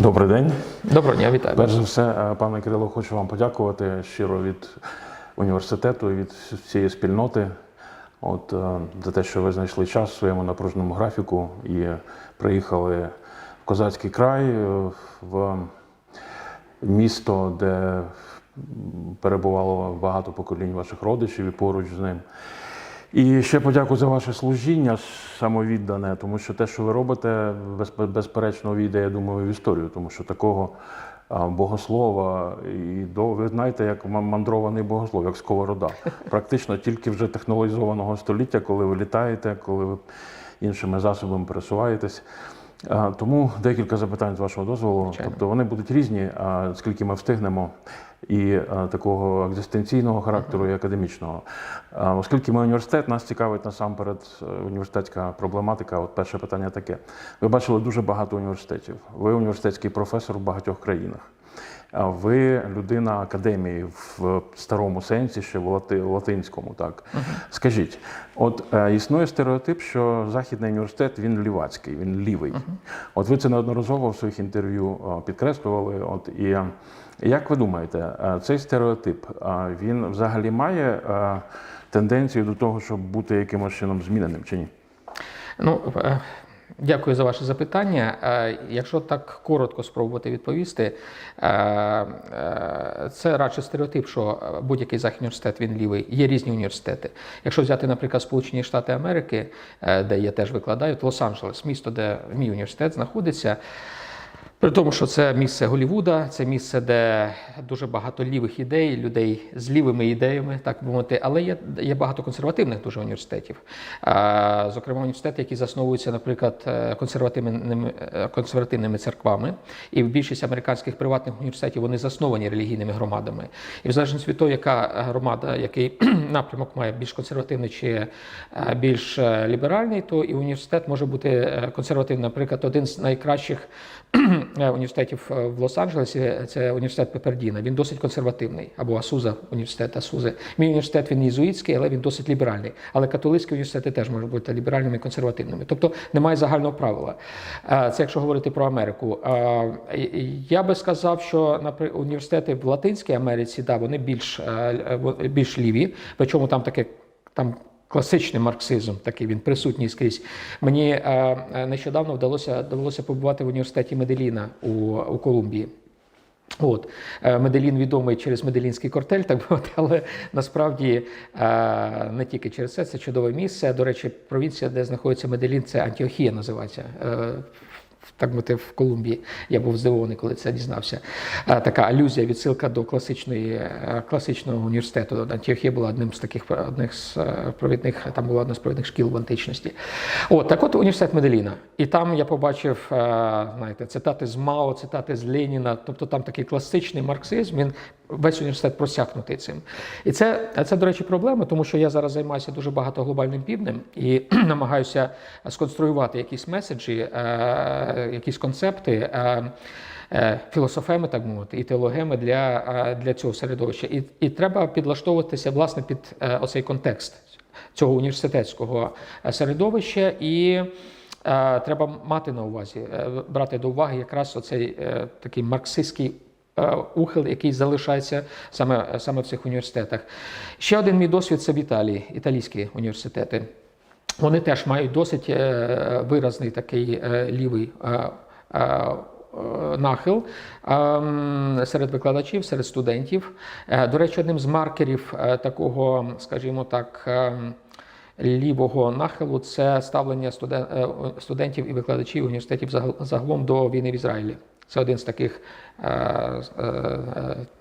Добрий день. Доброго дня, вітаю. Перш за все, е, пане Кирило, хочу вам подякувати щиро від університету і від всієї спільноти. От е, за те, що ви знайшли час в своєму напруженому графіку і приїхали в Козацький край, е, в місто, де перебувало багато поколінь ваших родичів і поруч з ним. І ще подяку за ваше служіння самовіддане, тому що те, що ви робите, без- безперечно війде, я думаю, в історію, тому що такого богослова і до ви знаєте, як ма- мандрований богослов, як сковорода. Практично тільки вже технологізованого століття, коли ви літаєте, коли ви іншими засобами пересуваєтесь. Тому декілька запитань з вашого дозволу. Звичайно. Тобто вони будуть різні, а скільки ми встигнемо, і такого екзистенційного характеру, і академічного. Оскільки ми університет, нас цікавить насамперед е, університетська проблематика. От перше питання таке. Ви бачили дуже багато університетів. Ви університетський професор в багатьох країнах. Ви людина академії в старому сенсі, ще в лати- латинському. Так скажіть, от е, існує стереотип, що західний університет він лівацький, він лівий. От ви це неодноразово в своїх інтерв'ю е, підкреслювали. От і е, як ви думаєте, е, цей стереотип він взагалі має тенденцію до того, щоб бути якимось чином зміненим чи ні? Ну, дякую за ваше запитання. Е, Якщо так коротко спробувати відповісти, е, е, це радше стереотип, що будь-який західний університет він лівий. Є різні університети. Якщо взяти, наприклад, Сполучені Штати Америки, де я теж викладаю, Лос-Анджелес, місто, де мій університет знаходиться. При тому, що це місце Голівуда, це місце, де дуже багато лівих ідей, людей з лівими ідеями, так би мовити, але є, є багато консервативних дуже університетів. Зокрема, університети, які засновуються, наприклад, е, консервативними, е, консервативними церквами, і більшість американських приватних університетів вони засновані релігійними громадами. І в залежності від того, яка громада, який напрямок має більш консервативний чи е, більш ліберальний, то і університет може бути консервативний. Наприклад, один з найкращих університетів е, в Лос-Анджелесі це університет Пепердіна. Він досить консервативний, або Асуза, університет Асузи. Мій університет він єзуїтський, але він досить ліберальний. Але католицькі університети теж можуть бути ліберальними і консервативними. Тобто немає загального правила. Е, Це якщо говорити про Америку. Е, Я би сказав, що напри- університети в Латинській Америці, да, вони більш, е, е, більш ліві, причому там таке там. Класичний марксизм, такий він присутній скрізь. Мені е, е, нещодавно вдалося довелося побувати в університеті Меделіна у, у Колумбії. От Е, Меделін відомий через Меделінський кортель, так би але насправді не тільки через це, це чудове місце. До речі, провінція, де знаходиться Меделін, це Антіохія називається. Так мовити, в Колумбії я був здивований, коли це дізнався. Така алюзія, відсилка до класичної е, класичного університету. Антіохія була одним з таких одних з е, провідних, там була одна з провідних шкіл в античності. От так, от університет Меделіна. І там я побачив, е, знаєте, цитати з Мао, цитати з Леніна. Тобто там такий класичний марксизм. Він весь університет просякнутий цим. І це, це, до речі, проблема, тому що я зараз займаюся дуже багато глобальним півднем і намагаюся сконструювати якісь меседжі, якісь концепти. Е, е, Філософеми, так мовити, і теологеми для, е, для цього середовища. І, і треба підлаштовуватися власне під е, оцей контекст цього університетського е, середовища, і е, треба мати на увазі, е, брати до уваги якраз оцей е, такий марксистський е, ухил, який залишається саме, саме в цих університетах. Ще один мій досвід це в Італії, італійські університети. Вони теж мають досить е, виразний такий е, лівий. е, Нахил ем, серед викладачів, серед студентів. До речі, одним з маркерів такого, скажімо так, лівого нахилу це ставлення студентів і викладачів університетів загалом до війни в Ізраїлі. Це один з таких,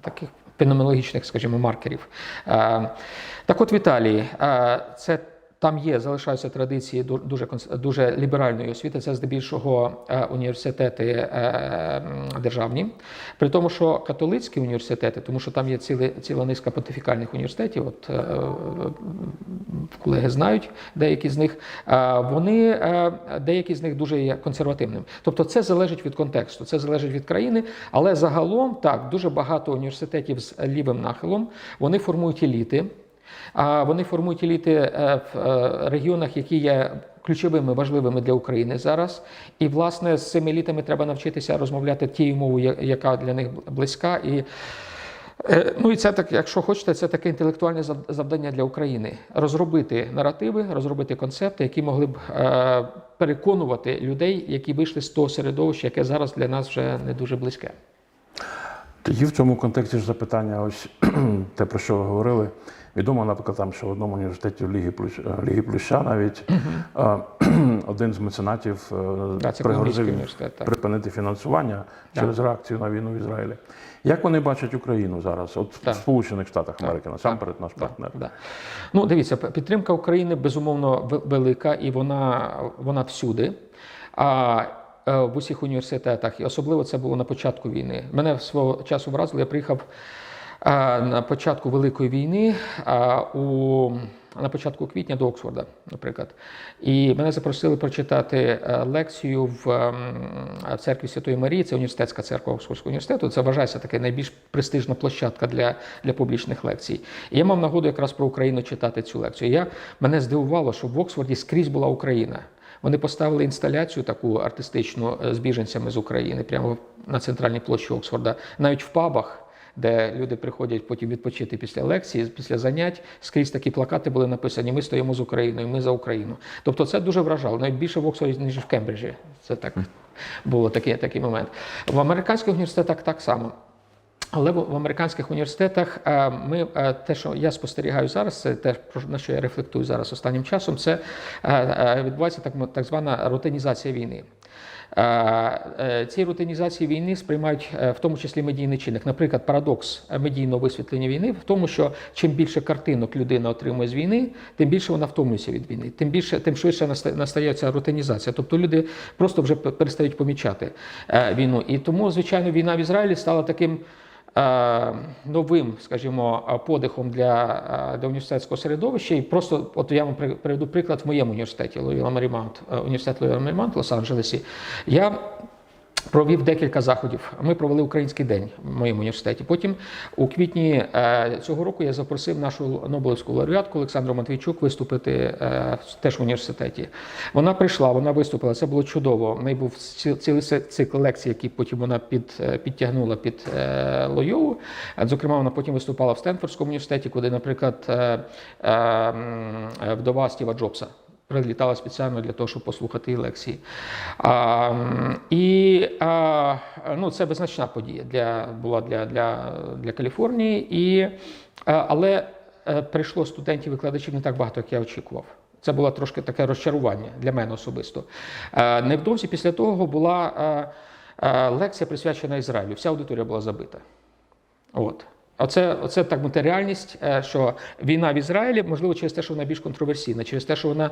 таких феноменологічних, скажімо, маркерів. Так от в Італії це там є, залишаються традиції дуже дуже ліберальної освіти. Це здебільшого е, університети е, державні. При тому, що католицькі університети, тому що там є ціли, ціла низка понтифікальних університетів. От е, колеги знають деякі з них. Вони деякі з них дуже є консервативними. Тобто, це залежить від контексту, це залежить від країни. Але загалом так дуже багато університетів з лівим нахилом вони формують еліти. А вони формують еліти е, в е, регіонах, які є ключовими, важливими для України зараз. І, власне, з цими елітами треба навчитися розмовляти тією мовою, яка для них близька. І Е, Ну і це так, якщо хочете, це таке інтелектуальне завдання для України розробити наративи, розробити концепти, які могли б переконувати людей, які вийшли з того середовища, яке зараз для нас вже не дуже близьке. Тоді в цьому контексті ж запитання, ось те, про що ви говорили. Відомо, наприклад, там, що в одному університеті в Лігі, Плющ, е, Плюща навіть е, один з меценатів е, Да, пригрозив так. припинити фінансування через реакцію на війну в Ізраїлі. Як вони бачать Україну зараз? От Так. в Сполучених Штатах Америки, насамперед, наш Так, партнер. да. Ну, дивіться, підтримка України безумовно ве- велика, і вона, вона всюди. А е, в усіх університетах, і особливо це було на початку війни. Мене свого часу вразило, я приїхав е, на початку Великої війни у, на початку квітня до Оксфорда, наприклад. І мене запросили прочитати е, лекцію в ем, в церкві Святої Марії, це університетська церква Оксфордського університету. Це вважається така найбільш престижна площадка для, для публічних лекцій. І я мав нагоду якраз про Україну читати цю лекцію. Я, мене здивувало, що в Оксфорді скрізь була Україна. Вони поставили інсталяцію таку артистичну е, з біженцями з України прямо на центральній площі Оксфорда, навіть в пабах. Де люди приходять потім відпочити після лекції, після занять, скрізь такі плакати були написані: Ми стоїмо з Україною, ми за Україну. Тобто це дуже вражало, навіть більше в Оксфорді, ніж в Кембриджі. Це так було такий, такий момент. В американських університетах так само. Але в американських університетах е, ми е, те, що я спостерігаю зараз, це те, на що я рефлектую зараз останнім часом, це е, відбувається так, так звана рутинізація війни. Е, е, Ці рутинізації війни сприймають е, в тому числі медійний чинник. Наприклад, парадокс медійного висвітлення війни в тому, що чим більше картинок людина отримує з війни, тим більше вона втомлюється від війни, тим більше, тим швидше наста- настає рутинізація. Тобто люди просто вже пе- перестають помічати війну. І тому, звичайно, війна в Ізраїлі стала таким. Е, Новим, скажімо, е, подихом для, е, для університетського середовища, і просто от я вам приведу приклад в моєму університеті Лоїла Марімаунт, е, університет Лоїла Марімаунт в Лос-Анджелесі. Я Провів декілька заходів. Ми провели український день в моєму університеті. Потім у квітні е, цього року я запросив нашу Нобелівську лауреатку Олександру Матвійчук виступити е, теж в університеті. Вона прийшла, вона виступила. Це було чудово. В неї був цілий цикл лекцій, які потім вона під, е, підтягнула під Лойову. Зокрема, вона потім виступала в Стенфордському університеті, куди, наприклад, вдова Стіва Джобса прилітала спеціально для того, щоб послухати її лекції. А, і а, ну, це визначна подія для, була для, для, для Каліфорнії. І, але е, прийшло студентів-викладачів не так багато, як я очікував. Це було трошки таке розчарування для мене особисто. Невдовзі після того була лекція присвячена Ізраїлю. Вся аудиторія була забита. От. Оце, оце так мати реальність, е, що війна в Ізраїлі, можливо, через те, що вона більш контроверсійна, через те, що вона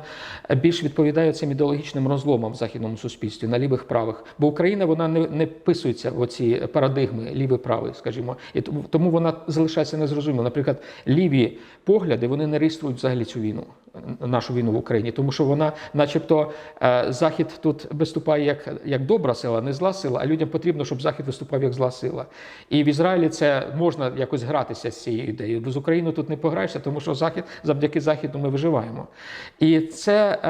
більш відповідає цим ідеологічним розломам в західному суспільстві на лівих правих. Бо Україна вона не, не вписується в оці парадигми лівий правий, скажімо, і тому вона залишається незрозуміло. Наприклад, ліві погляди вони не реєструють взагалі цю війну, нашу війну в Україні, тому що вона, начебто, е, захід тут виступає як, як добра сила, не зла сила, а людям потрібно, щоб захід виступав як зла сила. І в Ізраїлі це можна якось гратися з цією ідеєю. Бо З Україною тут не пограєшся, тому що захід завдяки західу ми виживаємо. І це е,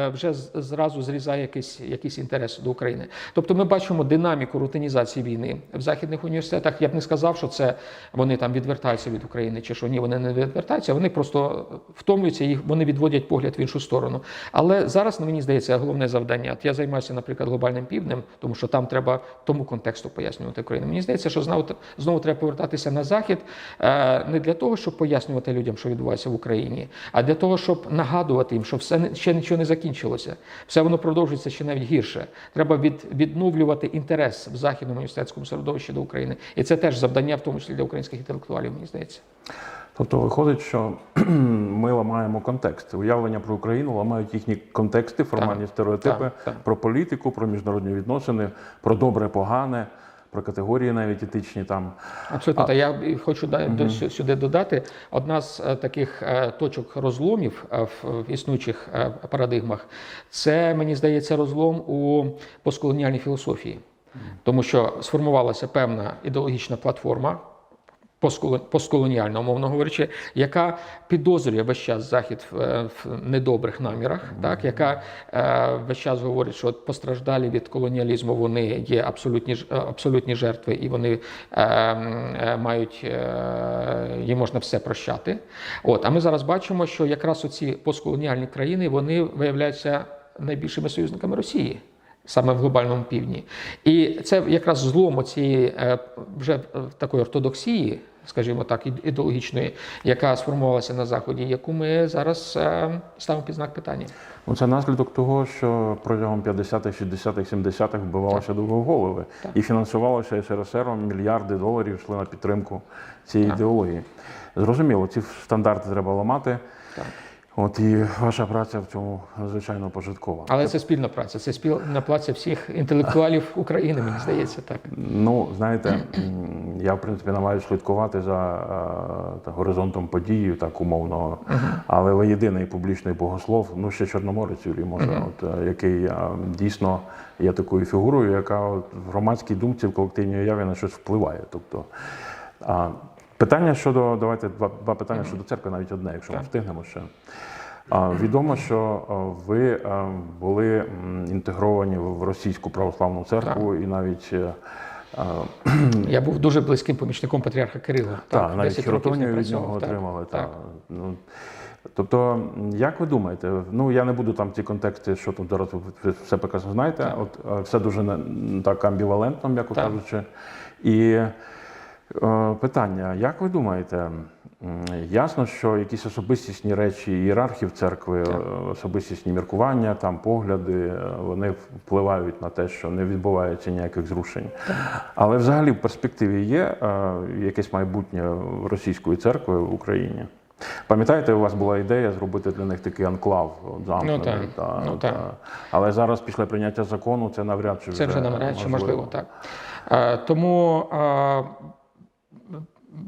е, вже зразу зрізає якийсь, якийсь інтерес до України. Тобто ми бачимо динаміку рутинізації війни в західних університетах. Я б не сказав, що це вони там відвертаються від України, чи що ні, вони не відвертаються. Вони просто втомлюються, їх вони відводять погляд в іншу сторону. Але зараз, ну, мені здається, головне завдання. От я займаюся, наприклад, глобальним півднем, тому що там треба тому контексту пояснювати Україну. Мені здається, що знову, знову треба повертатися на захід е, не для того, щоб пояснювати людям, що відбувається в Україні, а для того, щоб нагадувати їм, що все ще нічого не закінчилося. Все воно продовжується ще навіть гірше. Треба від, відновлювати інтерес в західному університетському середовищі до України. І це теж завдання, в тому числі для українських інтелектуалів, мені здається. Тобто виходить, що ми ламаємо контекст. Уявлення про Україну ламають їхні контексти, формальні Так, стереотипи так, так. про політику, про міжнародні відносини, про добре, погане, про категорії навіть етичні там. Абсолютно, та я хочу да- до- сюди додати одна з е, таких е, точок розломів е, в існуючих парадигмах. Це мені здається розлом у постколоніальній філософії, тому що сформувалася певна ідеологічна платформа. Постколо- постколоніальна, умовно говорячи, яка підозрює весь час захід в, недобрих намірах, так яка е, весь час говорить, що постраждалі від колоніалізму вони є абсолютні е, абсолютні жертви, і вони е, мають їм можна все прощати. От а ми зараз бачимо, що якраз оці постколоніальні країни вони виявляються найбільшими союзниками Росії. Саме в глобальному півдні, і це якраз злом цієї е, вже е, такої ортодоксії, скажімо так, ід- ідеологічної, яка сформувалася на заході, яку ми зараз е, ставимо під знак питання. Ну, це наслідок того, що протягом 50-х, 60-х, 70-х вбивалося довгоголови і фінансувалося СРСР, мільярди доларів йшли на підтримку цієї ідеології. Зрозуміло, ці стандарти треба ламати. Так. От і ваша праця в цьому надзвичайно пожиткова. Але це спільна праця, це спільна праця всіх інтелектуалів України, мені здається, так. Ну, знаєте, я в принципі намагаюся слідкувати за е, та, горизонтом події, так умовно. Але ви єдиний публічний богослов, ну ще Чорноморець Юрій, може, от, е, який е, дійсно є такою фігурою, яка от, в громадській думці, в колективній уяві на щось впливає. Тобто, а, питання щодо, давайте два, два питання щодо церкви, навіть одне, якщо ми встигнемо ще. А, Відомо, що ви були інтегровані в російську православну церкву і навіть е, а, Я був дуже близьким помічником патріарха Кирила. та, навіть 10 хіротонію від нього отримали. Та. Так. Ну, тобто, як ви думаєте, ну я не буду там ці контексти, що тут зараз ви все прекрасно знаєте. От е, все дуже так амбівалентно, м'яко Так. кажучи. І питання: як ви думаєте? Ясно, що якісь особистісні речі ієрархів церкви, е, особистісні міркування, там погляди, е, вони впливають на те, що не відбувається ніяких зрушень. Але взагалі в перспективі є е, якесь майбутнє російської церкви в Україні. Пам'ятаєте, у вас була ідея зробити для них такий анклав замкнений. Ну, так. та, Ну, та. так. Але зараз, після прийняття закону, це навряд чи Це вже навряд чи можливо, так. Е, Тому е,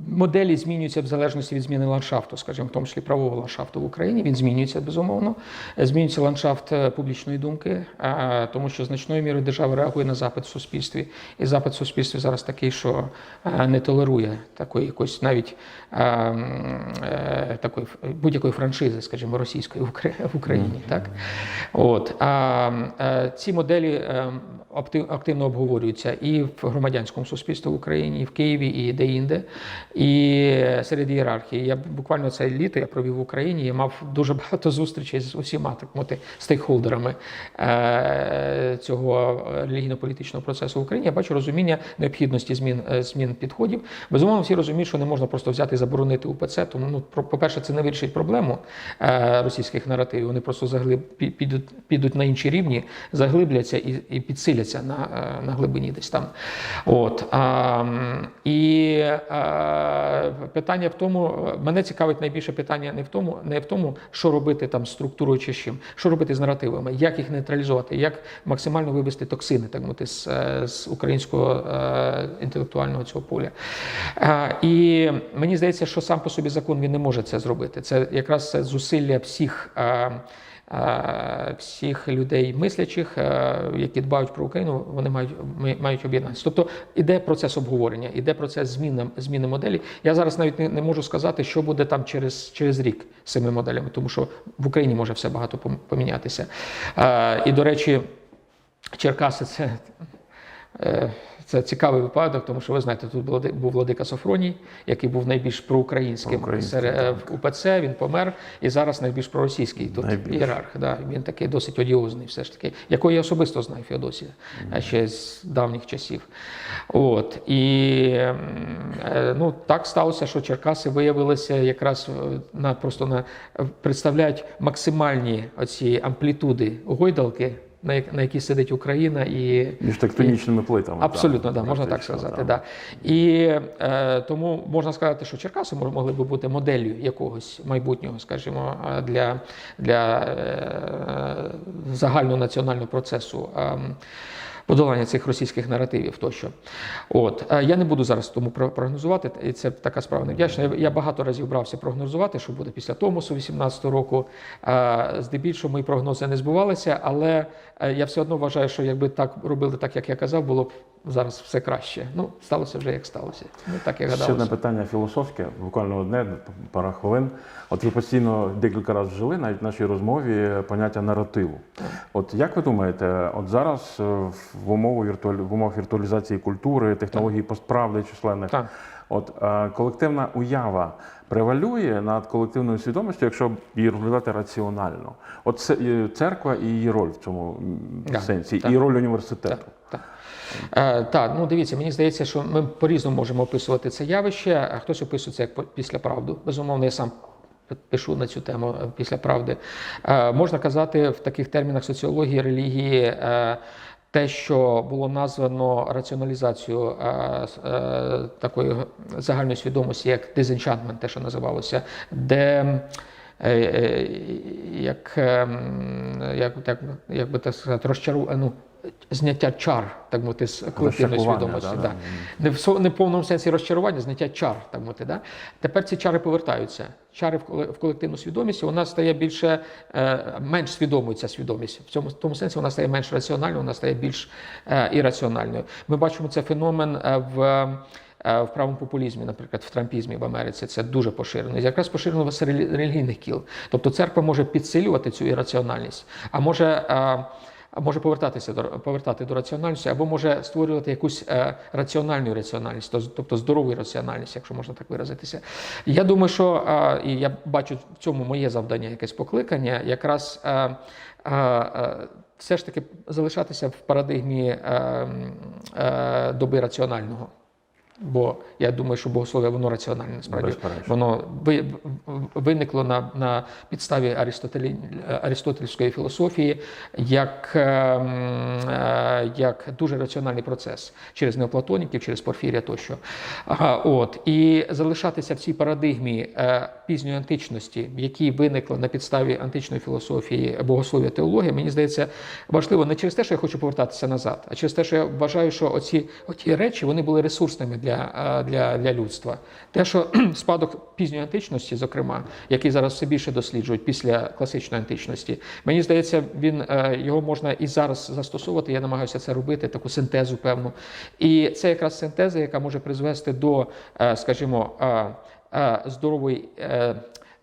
моделі змінюються в залежності від зміни ландшафту, скажімо, в тому числі правового ландшафту в Україні. Він змінюється безумовно. Е, Змінюється ландшафт е, публічної думки, е, тому що значною мірою держава реагує на запит в суспільстві. І запит в суспільстві зараз такий, що не толерує такої якоїсь навіть такої будь-якої франшизи, скажімо, російської в Україні. Так? От. А ці моделі активно обговорюються і в громадянському суспільстві в Україні, і в Києві, і де-інде, і серед ієрархії. Я буквально це літо я провів в Україні і мав дуже багато зустрічей з усіма так мовити стейкхолдерами е, цього релігійно-політичного процесу в Україні. Я бачу розуміння необхідності змін, е, змін підходів. Безумовно, всі розуміють, що не можна просто взяти і заборонити УПЦ. Тому, ну, по-перше, це не вирішить проблему е, російських наративів. Вони просто заглиб, підуть, підуть на інші рівні, заглибляться і, і підсиляться на, на глибині десь там. От, а, і е, питання в тому, мене цікавить найбільше питання не в тому, не в тому, що робити там структурою чи чим, що робити з наративами, як їх нейтралізувати, як максимально вивести токсини, так мовити, з, е, з українського е, інтелектуального цього поля. Е, І мені здається, що сам по собі закон він не може це зробити. Це якраз зусилля всіх. Всіх людей мислячих, е, які дбають про Україну, вони мають мають об'єднатися. Тобто іде процес обговорення, іде процес зміни, зміни моделі. Я зараз навіть не, не можу сказати, що буде там через, через рік з цими моделями, тому що в Україні може все багато пом- помінятися. Е, І, до речі, Черкаси це. Е, Це цікавий випадок, тому що ви знаєте, тут був владика Софроній, який був найбільш проукраїнським серед е, в УПЦ. Він помер, і зараз найбільш проросійський тут Найбільш. ієрарх. Да. Він такий досить одіозний, все ж таки, якого я особисто знаю Феодосія, а ще з давніх часів. От і е, ну так сталося, що Черкаси виявилися якраз на просто на представляють максимальні оці амплітуди гойдалки. На, як- на якій сидить Україна і Між тектонічними плитами. Абсолютно, так, да, можна так сказати. Да. І е, тому можна сказати, що Черкаси могли би бути моделлю якогось майбутнього, скажімо, для, для е, загальнонаціонального процесу. е, Подолання цих російських наративів тощо. От Е, я не буду зараз тому про- прогнозувати, це така справа невдячна. Я багато разів брався прогнозувати, що буде після Томосу 18-го року. Е, Здебільшого мої прогнози не збувалися, але е, я все одно вважаю, що якби так робили так, як я казав, було б зараз все краще. Ну, сталося вже як сталося. Не так, як Ще одне питання філософське, буквально одне, пара хвилин. От ви постійно декілька разів вжили, навіть в нашій розмові, поняття наративу. От як ви думаєте, от зараз е, в умовах віртуаль... в умовах віртуалізації культури, технологій постправди численних, Так. от е, колективна уява превалює над колективною свідомістю, якщо її розглядати раціонально? От це церква і її роль в цьому Так, сенсі, так. і роль університету. Так. Е, так, ну дивіться, мені здається, що ми по-різному можемо описувати це явище, а хтось описує це як після правду. Безумовно, я сам пишу на цю тему е, після правди. Е, можна казати в таких термінах соціології, релігії. Те, що було названо раціоналізацією е, е, такої загальної свідомості, як дезенчантмент, те, що називалося, де е, як, е, як, як, як би так сказати, розчару, ну, зняття чар, так мовити, з колективної свідомості. да, Да, да. Не, в, не в повному сенсі розчарування, зняття чар, так мовити. Да? Тепер ці чари повертаються. Чари в колективну свідомість, вона стає більше, е, менш свідомою ця свідомість. В цьому в тому сенсі вона стає менш раціональною, вона стає більш е, ірраціональною. Ми бачимо це феномен е, в. В правому популізмі, наприклад, в трампізмі в Америці це дуже поширено. І якраз поширено релі- релігійних кіл. Тобто церква може підсилювати цю ірраціональність, а може може повертатися до повертати до раціональності, або може створювати якусь е, раціональну раціональність, тобто здорову раціональність, якщо можна так виразитися. Я думаю, що е, і я бачу в цьому моє завдання, якесь покликання, якраз е, все ж таки залишатися в парадигмі е, е, доби раціонального. Бо я думаю, що богослов'я воно раціональне насправді. Воно ви- виникло на, на підставі Аристотелі, аристотельської філософії як, е, м, е, як дуже раціональний процес через неоплатоніків, через Порфірія тощо. Ага, от. І залишатися в цій парадигмі е, пізньої античності, в якій виникла на підставі античної філософії богослов'я теологія, мені здається, важливо не через те, що я хочу повертатися назад, а через те, що я вважаю, що оці, оці речі вони були ресурсними для, е, для, для людства. Те, що спадок пізньої античності, зокрема, який зараз все більше досліджують після класичної античності, мені здається, він е, його можна і зараз застосовувати. Я намагаюся це робити, таку синтезу певну. І це якраз синтеза, яка може призвести до, е, скажімо, е, здорової.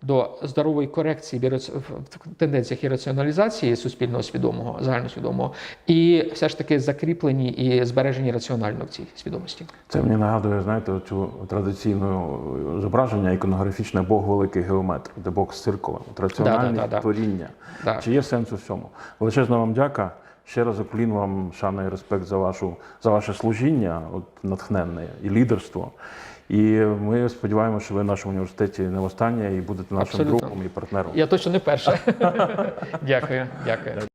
Е, До здорової корекції в тенденціях і раціоналізації суспільного свідомого, загальносвідомого, і все ж таки закріплені і збережені раціонально в цій свідомості. Це мені нагадує, знаєте, цю традиційну зображення іконографічне Бог великий геометр, де Бог з циркулем, раціональні Да, да, да, да. творіння. Да. Чи є сенс у всьому? Величезна вам дяка. Ще раз уклін вам шана і респект за вашу за ваше служіння, от натхненне і лідерство. І ми сподіваємося, що ви в нашому університеті не востаннє і будете нашим Абсолютно. другом і партнером. Я точно не перша. Дякую, дякую.